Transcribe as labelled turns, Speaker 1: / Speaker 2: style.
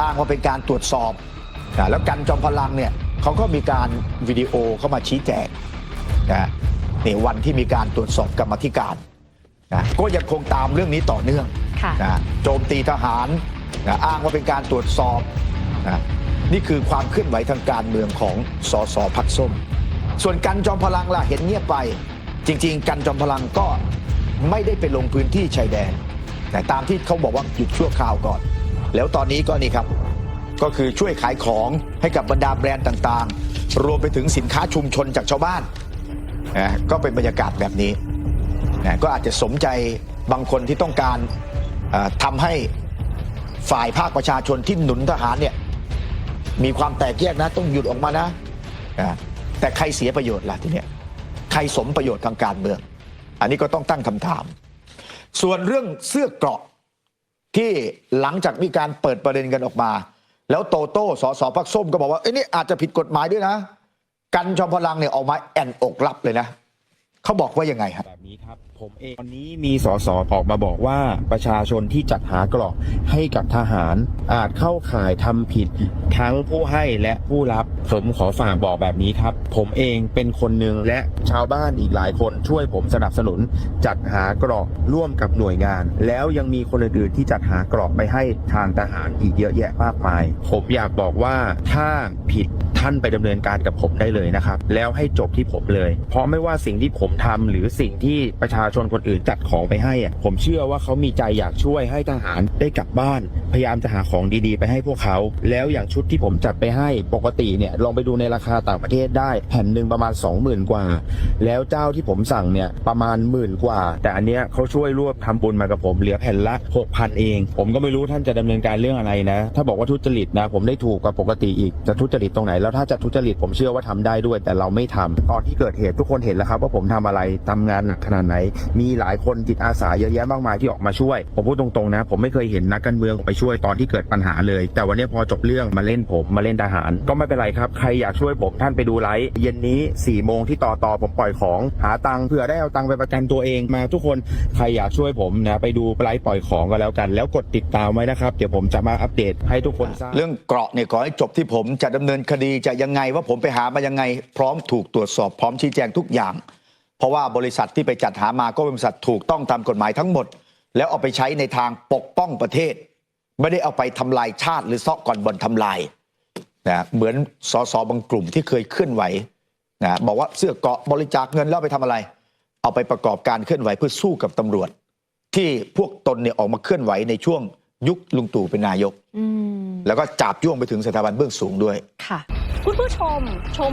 Speaker 1: อ้างว่าเป็นการตรวจสอบนะแล้วกันจอมพลังเนี่ยเขาก็มีการวิดีโอเข้ามาชี้แจงนะนี่วันที่มีการตรวจสอบกรรมาธิการนะก็ยังคงตามเรื่องนี้ต่อเนื่อง
Speaker 2: ค่ะ
Speaker 1: นะโจมตีทหารนะอ้างว่าเป็นการตรวจสอบนะนี่คือความเคลื่อนไหวทางการเมืองของสสพักส้ม ส่วนกันจอมพลังล่ะเห็นเงียบไป จริง ๆ กันจอมพลังก็ไม่ได้ไปลงพื้นที่ชายแดน แต่ตามที่เขาบอกว่าหยุดชั่วคราวก่อน แล้วตอนนี้ก็นี่ครับ ก็คือช่วยขายของให้กับบรรดาแบรนด์ต่างๆ รวมไปถึงสินค้าชุมชนจากชาวบ้านนะก็เป็นบรรยากาศแบบนี้นะก็อาจจะสมใจบางคนที่ต้องการทำให้ฝ่ายภาคประชาชนที่หนุนทหารเนี่ยมีความแตกแยกนะต้องหยุดออกมานะนะแต่ใครเสียประโยชน์ล่ะทีเนี้ยใครสมประโยชน์ทางการเมือง อันนี้ก็ต้องตั้งคำถาม ส่วนเรื่องเสื้อเกราะ ที่หลังจากมีการเปิดประเด็นกันออกมา แล้วโตโต้สสพักส้มก็บอกว่าเอ้ยนี่อาจจะผิดกฎหมายด้วยนะ กันจอมพลังเนี่ยออกมาแอนอกรับเลยนะเขาบอกว่ายังไงฮะ
Speaker 3: แบบนี้ครับ ผมเองวันนี้มีสสออกมาบอกว่าประชาชนที่จัดหากรอกให้กับทหารอาจเข้าข่ายทำผิดทั้งผู้ให้และผู้รับผมขอฝากบอกแบบนี้ครับ ผมเองเป็นคนหนึ่งและชาวบ้านอีกหลายคนช่วยผมสนับสนุน จัดหากรอกร่วมกับหน่วยงาน แล้วยังมีคนอื่นๆที่จัดหากรอกไปให้ทางทหารอีกเยอะแยะมากมาย ผมอยากบอกว่าถ้าผิดท่านไปดำเนินการกับผมได้เลยนะครับ แล้วให้จบที่ผมเลย เพราะไม่ว่าสิ่งที่ผมทำหรือสิ่งที่ประชาชนคนอื่นจัดของไปให้ผมเชื่อว่าเขามีใจอยากช่วยให้ทหารได้กลับบ้าน พยายามจะหาของดีๆ ไปให้พวกเขา แล้วอย่างชุดที่ผมจัดไปให้ปกติเนี่ยลองไปดูในราคาต่างประเทศได้ แผ่นหนึ่งประมาณ 20,000 กว่า แล้วเจ้าที่ผมสั่งเนี่ยประมาณหมื่นกว่า แต่อันเนี้ยเขาช่วยรวบทำบุญมากับผมเหลือแผ่นละ6,000 เอง ผมก็ไม่รู้ท่านจะดำเนินการเรื่องอะไรนะ ถ้าบอกว่าทุจริตนะผมได้ถูกกว่าปกติอีกจะทุจริตตรงไหน แล้วถ้าจะทุจริตผมเชื่อว่าทำได้ด้วย แต่เราไม่ทำตอนที่เกิดเหตุทุกคนเห็นแล้วครับว่าผมทำอะไรทำงานหนักขนาดไหน มีหลายคนจิตอาสาเยอะแยะมากมายที่ออกมาช่วยผมพูดตรงๆนะ ผมไม่เคยเห็นนักการเมืองไปช่วยตอนที่เกิดปัญหาเลย แต่วันนี้พอจบเรื่องมาเล่นผมมาเล่นทหารก็ไม่เป็นไรครับใครอยากช่วยผมท่านไปดูไลฟ์เย็นนี้4ี่โมงที่ต่อต่อผมปล่อยของ หาตังค์เผื่อได้เอาตังค์ไปประกันตัวเองมาทุกคนใครอยากช่วยผมนะไปดูไลฟ์ปล่อยของก็แล้วกัน แล้วกดติดตามไว้นะครับ เดี๋ยวผมจะมาอัปเดตให้ทุกคนทราบ
Speaker 1: เรื่องเกราะเนี่ยขอให้จบที่ผมจะดำเนินคดีจะยังไงว่าผมไปหามายังไง พร้อมถูกตรวจสอบพร้อมชี้แจงทุกอย่าง เพราะว่าบริษัทที่ไปจัดหามาก็เป็นบริษัทถูกต้องตามกฎหมายทั้งหมด แล้วเอาไปใช้ในทางปกป้องประเทศ ไม่ได้เอาไปทำลายชาติหรือซอกก่อนบนทำลาย นะเหมือนสสบางกลุ่มที่เคยเคลื่อนไหวนะบอกว่าเสื้อเกราะบริจาคเงินแล้วเอาไปทำอะไร เอาไปประกอบการเคลื่อนไหวเพื่อสู้กับตำรวจ ที่พวกตนเนี่ยออกมาเคลื่อนไหวในช่วงยุคลุงตู่เป็นนายก
Speaker 2: อืม
Speaker 1: แล้วก็จับย่วงไปถึงสถาบันเบื้องสูงด้วย
Speaker 2: ค่ะ คุณผู้ชมชม